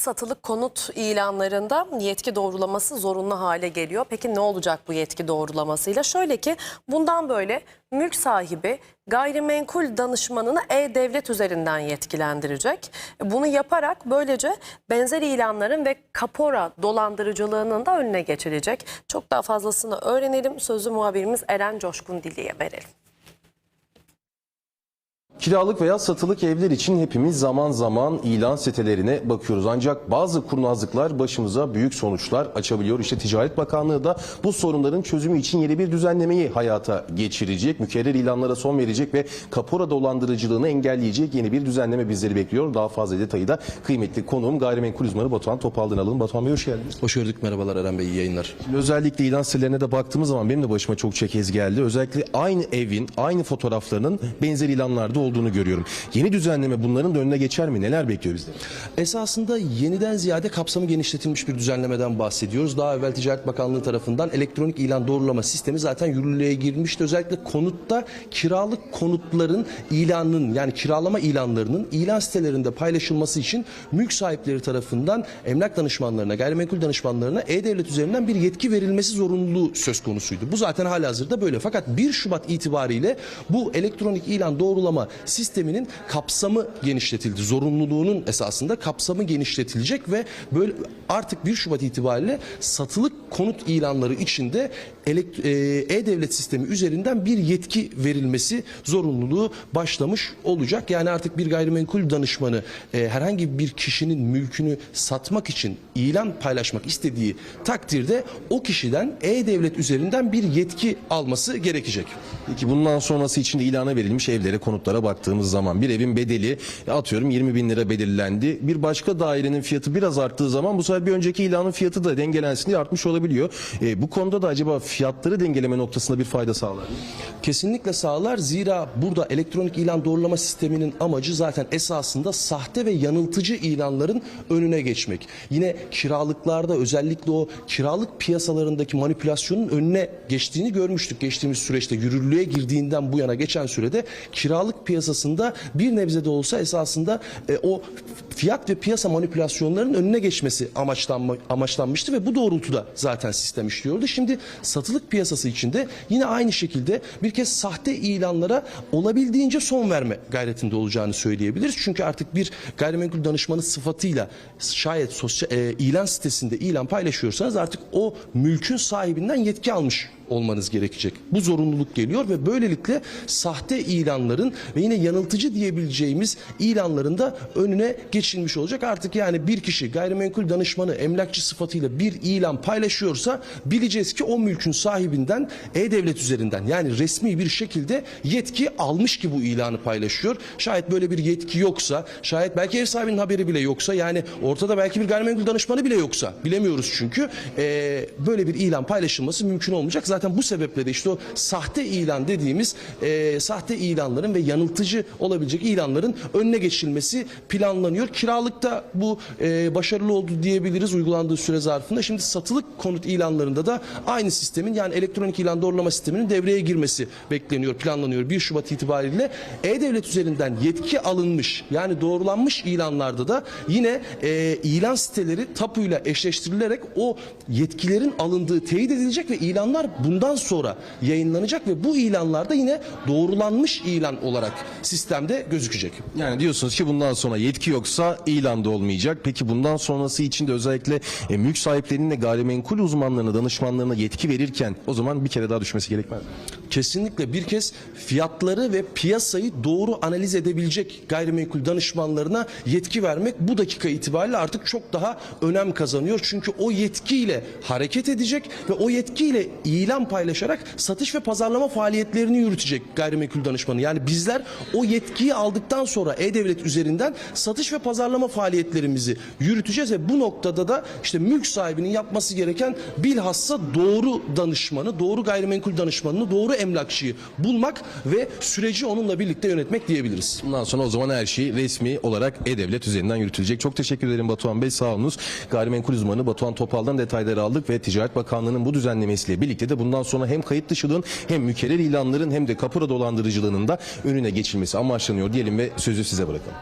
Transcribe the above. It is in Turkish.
satılık konut ilanlarında yetki doğrulaması zorunlu hale geliyor. Peki ne olacak bu yetki doğrulamasıyla? Şöyle ki bundan böyle mülk sahibi gayrimenkul danışmanını e-devlet üzerinden yetkilendirecek. Bunu yaparak böylece benzer ilanların ve kapora dolandırıcılığının da önüne geçilecek. Çok daha fazlasını öğrenelim. Sözü muhabirimiz Eren Coşkun Dili'ye verelim. Kiralık veya satılık evler için hepimiz zaman zaman ilan sitelerine bakıyoruz. Ancak bazı kurnazlıklar başımıza büyük sonuçlar açabiliyor. İşte Ticaret Bakanlığı da bu sorunların çözümü için yeni bir düzenlemeyi hayata geçirecek. Mükerrer ilanlara son verecek ve kapora dolandırıcılığını engelleyecek yeni bir düzenleme bizleri bekliyor. Daha fazla detayı da kıymetli konuğum gayrimenkul uzmanı Batuhan Topal'dan alalım. Batuhan Bey hoş geldiniz. Hoş gördük. Merhabalar Eren Bey. iyi yayınlar. Özellikle ilan sitelerine de baktığımız zaman benim de başıma çok kez geldi. Özellikle aynı evin, aynı fotoğraflarının benzer ilanlarda olduğunu görüyorum. Yeni düzenleme bunların da önüne geçer mi? Neler bekliyor bizleri? Esasında yeniden ziyade kapsamı genişletilmiş bir düzenlemeden bahsediyoruz. Daha evvel Ticaret Bakanlığı tarafından elektronik ilan doğrulama sistemi zaten yürürlüğe girmişti. Özellikle konutta kiralık konutların ilanının yani kiralama ilanlarının ilan sitelerinde paylaşılması için mülk sahipleri tarafından emlak danışmanlarına, gayrimenkul danışmanlarına e-devlet üzerinden bir yetki verilmesi zorunluluğu söz konusuydu. Bu zaten halihazırda böyle. Fakat 1 Şubat itibariyle bu elektronik ilan doğrulama sisteminin kapsamı genişletildi. Zorunluluğunun esasında kapsamı genişletilecek ve böyle artık 1 Şubat itibariyle satılık konut ilanları içinde e, e-devlet sistemi üzerinden bir yetki verilmesi zorunluluğu başlamış olacak. Yani artık bir gayrimenkul danışmanı e, herhangi bir kişinin mülkünü satmak için ilan paylaşmak istediği takdirde o kişiden e-devlet üzerinden bir yetki alması gerekecek. Peki bundan sonrası için ilana verilmiş evlere, konutlara baktığımız zaman bir evin bedeli atıyorum 20 bin lira belirlendi. Bir başka dairenin fiyatı biraz arttığı zaman bu sefer bir önceki ilanın fiyatı da dengelensin diye artmış olabiliyor. E, bu konuda da acaba fiyatları dengeleme noktasında bir fayda sağlar mı? Kesinlikle sağlar. Zira burada elektronik ilan doğrulama sisteminin amacı zaten esasında sahte ve yanıltıcı ilanların önüne geçmek. Yine kiralıklarda özellikle o kiralık piyasalarındaki manipülasyonun önüne geçtiğini görmüştük. Geçtiğimiz süreçte yürürlüğe girdiğinden bu yana geçen sürede kiralık piyasasında bir nebze de olsa esasında e, o fiyat ve piyasa manipülasyonlarının önüne geçmesi amaçlanma, amaçlanmıştı ve bu doğrultuda zaten sistem işliyordu. Şimdi satılık piyasası içinde yine aynı şekilde bir kez sahte ilanlara olabildiğince son verme gayretinde olacağını söyleyebiliriz. Çünkü artık bir gayrimenkul danışmanı sıfatıyla şayet sosyal, e, ilan sitesinde ilan paylaşıyorsanız artık o mülkün sahibinden yetki almış olmanız gerekecek. Bu zorunluluk geliyor ve böylelikle sahte ilanların ve yine yanıltıcı diyebileceğimiz ilanların da önüne geçilmiş olacak. Artık yani bir kişi gayrimenkul danışmanı, emlakçı sıfatıyla bir ilan paylaşıyorsa bileceğiz ki o mülkün sahibinden e-devlet üzerinden yani resmi bir şekilde yetki almış ki bu ilanı paylaşıyor. Şayet böyle bir yetki yoksa, şayet belki ev sahibinin haberi bile yoksa yani ortada belki bir gayrimenkul danışmanı bile yoksa bilemiyoruz çünkü eee, böyle bir ilan paylaşılması mümkün olmayacak. Zaten bu sebeple de işte o sahte ilan dediğimiz eee, sahte ilanların ve yanıltıcı olabilecek ilanların önüne geçilmesi planlanıyor. Kiralıkta bu eee, başarılı oldu diyebiliriz uygulandığı süre zarfında. Şimdi satılık konut ilanlarında da aynı sistemin yani elektronik ilan doğrulama sisteminin devreye girmesi bekleniyor, planlanıyor 1 Şubat itibariyle. E-Devlet üzerinden yetki alınmış yani doğrulanmış ilanlarda da yine eee, ilan siteleri tapuyla eşleştirilerek o yetkilerin alındığı teyit edilecek ve ilanlar bundan sonra yayınlanacak ve bu ilanlarda yine doğrulanmış ilan olarak sistemde gözükecek. Yani diyorsunuz ki bundan sonra yetki yoksa ilan da olmayacak. Peki bundan sonrası için de özellikle e, mülk sahiplerinin de gayrimenkul uzmanlarına, danışmanlarına yetki verirken o zaman bir kere daha düşmesi gerekmez? Kesinlikle bir kez fiyatları ve piyasayı doğru analiz edebilecek gayrimenkul danışmanlarına yetki vermek bu dakika itibariyle artık çok daha önem kazanıyor. Çünkü o yetkiyle hareket edecek ve o yetkiyle ilan paylaşarak satış ve pazarlama faaliyetlerini yürütecek gayrimenkul danışmanı. Yani bizler o yetkiyi aldıktan sonra e-devlet üzerinden satış ve pazarlama faaliyetlerimizi yürüteceğiz ve bu noktada da işte mülk sahibinin yapması gereken bilhassa doğru danışmanı, doğru gayrimenkul danışmanını, doğru emlakçıyı bulmak ve süreci onunla birlikte yönetmek diyebiliriz. Bundan sonra o zaman her şey resmi olarak E-Devlet üzerinden yürütülecek. Çok teşekkür ederim Batuhan Bey sağ olunuz. Gayrimenkul uzmanı Batuhan Topal'dan detayları aldık ve Ticaret Bakanlığı'nın bu düzenlemesiyle birlikte de bundan sonra hem kayıt dışılığın hem mükerrer ilanların hem de kapora dolandırıcılığının da önüne geçilmesi amaçlanıyor diyelim ve sözü size bırakalım.